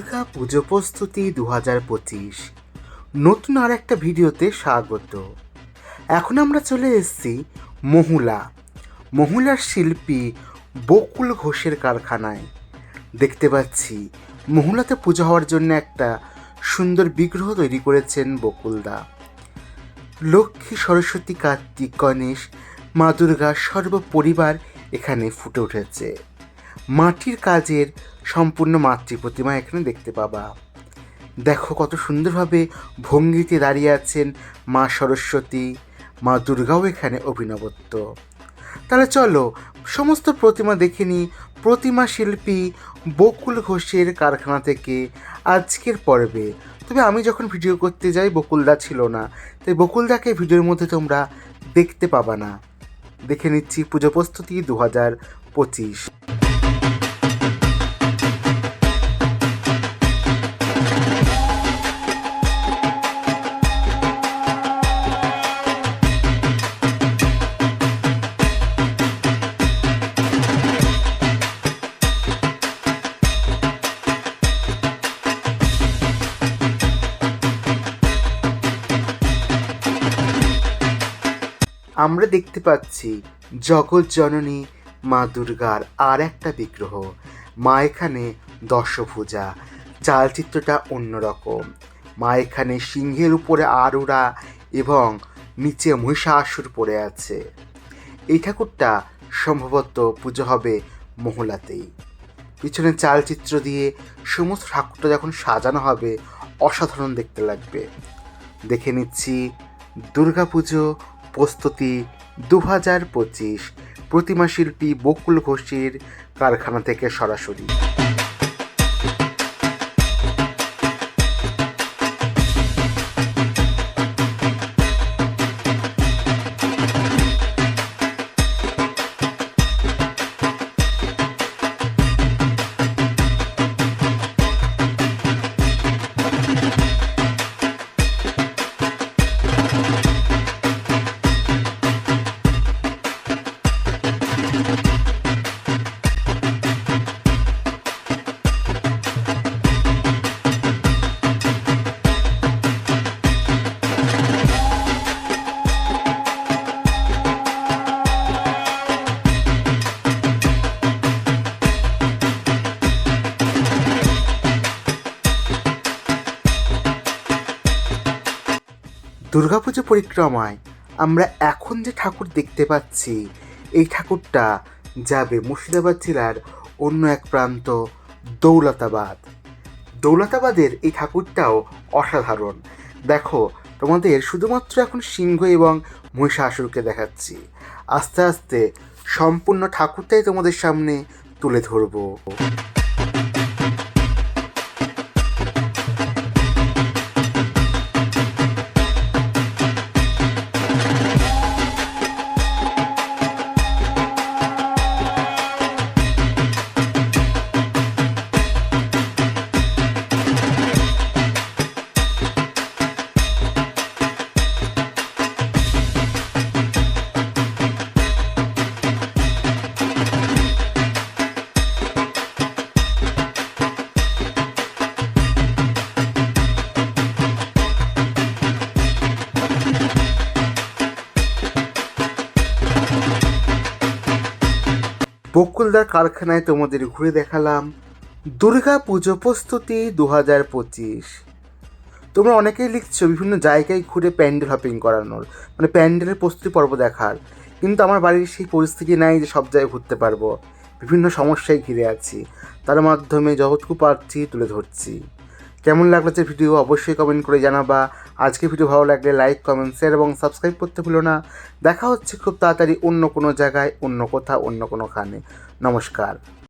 দুর্গা পুজো প্রস্তুতি দু হাজার পঁচিশ। নতুন আর একটা ভিডিওতে স্বাগত। এখন আমরা চলে এসেছি মহুলা। মহুলার শিল্পী বকুল ঘোষের কারখানায়। দেখতে পাচ্ছি, মহুলাতে পুজো হওয়ার জন্য একটা সুন্দর বিগ্রহ তৈরি করেছেন বকুলদা। লক্ষ্মী, সরস্বতী, কার্তিক, গণেশ, মা দুর্গা সর্বপরিবার এখানে ফুটে উঠেছে। মাটির কাজের সম্পূর্ণ মাতৃ প্রতিমা এখানে দেখতে পাবা। দেখো কত সুন্দরভাবে ভঙ্গিতে দাঁড়িয়ে আছেন মা সরস্বতী, মা দুর্গাও এখানে অভিনবত্ব। তাহলে চলো, সমস্ত প্রতিমা দেখে নিই। প্রতিমা শিল্পী বকুল ঘোষের কারখানা থেকে আজকের পর্বে। তবে আমি যখন ভিডিও করতে যাই, বকুলদা ছিল না। তাই বকুলদাকে ভিডিওর মধ্যে তোমরা দেখতে পাবা না। দেখে নিচ্ছি পুজো প্রস্তুতি দু হাজার পঁচিশ। আমরা দেখতে পাচ্ছি জগৎ জননী মা দুর্গার আর একটা বিগ্রহ, মা এখানে দশভুজা। চালচিত্রটা অন্যরকম। মা এখানে সিংহের উপরে আরুরা এবং নিচে মহিষাসুর পড়ে আছে। এই ঠাকুরটা সম্ভবত পুজো হবে মহলাতেই। পিছনে চালচিত্র দিয়ে সমস্ত ঠাকুরটা যখন সাজানো হবে, অসাধারণ দেখতে লাগবে। দেখে নিচ্ছি দুর্গাপুজো প্রস্তুতি দু হাজার পঁচিশ। প্রতিমা শিল্পী বকুল ঘোষের কারখানা থেকে সরাসরি। দুর্গাপুজো পরিক্রমায় আমরা এখন যে ঠাকুর দেখতে পাচ্ছি, এই ঠাকুরটা যাবে মুর্শিদাবাদ জেলার অন্য এক প্রান্ত, দৌলতাবাদ। দৌলতাবাদের এই ঠাকুরটাও অসাধারণ। দেখো, তোমাদের শুধুমাত্র এখন সিংহ এবং মহিষাসুরকে দেখাচ্ছি। আস্তে আস্তে সম্পূর্ণ ঠাকুরটাই তোমাদের সামনে তুলে ধরবো। বকুলদার কারখানায় তোমাদের ঘুরে দেখালাম দুর্গা পুজো প্রস্তুতি দু হাজার পঁচিশ। তোমরা অনেকেই লিখছো বিভিন্ন জায়গায় ঘুরে প্যান্ডেল হপিং করানোর মানে প্যান্ডেলের প্রস্তুতি পর্ব দেখার। কিন্তু আমার বাড়ির সেই পরিস্থিতি নাই যে সব জায়গায় ঘুরতে পারব। বিভিন্ন সমস্যায় ঘিরে আছি। তার মাধ্যমে যতটুকু পারছি তুলে ধরছি। কেমন লাগল যে ভিডিও অবশ্যই কমেন্ট করে জানাবা। আজকে ভিডিও ভালো লাগলে লাইক, কমেন্ট শেয়ার এবং সাবস্ক্রাইব করতে ভুলো না। দেখা হচ্ছে খুব তাড়াতাড়ি অন্য কোনো জায়গায়, অন্য কোথাও, অন্য কোনোখানে নমস্কার।